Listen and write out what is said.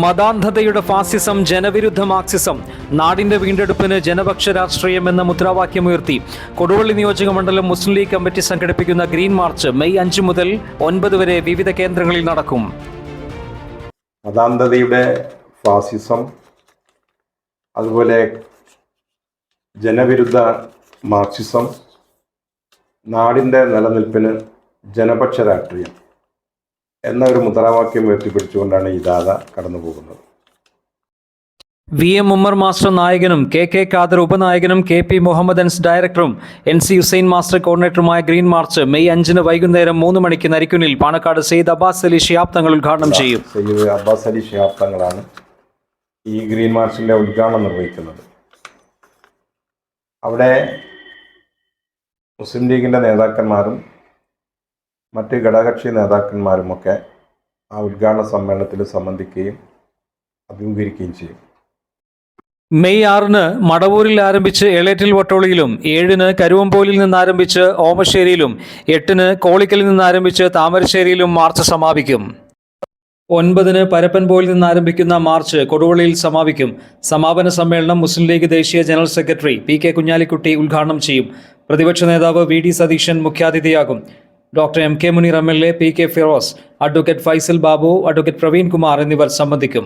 മതാന്ധതയുടെ ഫാസിസം ജനവിരുദ്ധ മാർക്സിസം നാടിന്റെ വീണ്ടെടുപ്പിന് ജനപക്ഷ രാഷ്ട്രീയം എന്ന മുദ്രാവാക്യമുയർത്തി കൊടുവള്ളി നിയോജക മണ്ഡലം മുസ്ലിം ലീഗ് കമ്മിറ്റി സംഘടിപ്പിക്കുന്ന ഗ്രീൻ മാർച്ച് മെയ് അഞ്ച് മുതൽ ഒൻപത് വരെ വിവിധ കേന്ദ്രങ്ങളിൽ നടക്കും. മതാന്ധതയുടെ ഫാസിസം അതുപോലെ ജനവിരുദ്ധ മാർക്സിസം നാടിന്റെ നിലനിൽപ്പിന് ജനപക്ഷ രാഷ്ട്രീയം. എന്ന ഒരു മുദ്രാവാക്യം ഉയർത്തിപ്പിടിച്ചുകൊണ്ടാണ് ഈ ജാഥ കടന്നു പോകുന്നത് വി എം ഉമ്മർ മാസ്റ്റർ നായകനും കെ കെ ഖാദർ ഉപനായകനും കെ പി മുഹമ്മദ് അൻസ് ഡയറക്ടറും എൻ സി ഹുസൈൻ മാസ്റ്റർ കോർഡിനേറ്ററുമായ ഗ്രീൻ മാർച്ച് മെയ് അഞ്ചിന് വൈകുന്നേരം മൂന്ന് മണിക്ക് നരിക്കുനിൽ പാണക്കാട് സെയ്ദ് അബ്ബാസ് അലി ഷിയാബ് തങ്ങൾ ഉദ്ഘാടനം ചെയ്യും. സെയ്ദ് അബ്ബാസ് അലി ഷിയാബ് തങ്ങളാണ് ഈ ഗ്രീൻ മാർച്ചിന്റെ ഉദ്ഘാടനം നിർവഹിക്കുന്നത്. അവിടെ മുസ്ലിം ലീഗിന്റെ നേതാക്കന്മാരും മറ്റ് ഘടകകക്ഷി നേതാക്കന്മാരുമൊക്കെ ആ ഉദ്ഘാടന സമ്മേളനത്തിൽ സംബന്ധിക്കുകയും അഭിമുഖീകരിക്കുകയും ചെയ്യും. മെയ് ആറിന് മടവൂരിൽ ആരംഭിച്ച് എളേറ്റിൽ വട്ടോളിയിലും ഏഴിന് കരുവമ്പോലിൽ നിന്നാരംഭിച്ച് ഓമശ്ശേരിയിലും എട്ടിന് കോളിക്കലിൽ നിന്നാരംഭിച്ച് താമരശ്ശേരിയിലും മാർച്ച് സമാപിക്കും. ഒൻപതിന് നിന്ന് ആരംഭിക്കുന്ന മാർച്ച് കൊടുവള്ളിയിൽ സമാപിക്കും. സമാപന സമ്മേളനം മുസ്ലിം ലീഗ് ദേശീയ general secretary P K Kunhalikutty ഉദ്ഘാടനം ചെയ്യും. പ്രതിപക്ഷ നേതാവ് വി ഡി സതീശൻ മുഖ്യാതിഥിയാകും. Doctor M K Muneer M L A P K Firos advocate Faisal Babu advocate Praveen Kumar എന്നിവർ സംബന്ധിക്കും.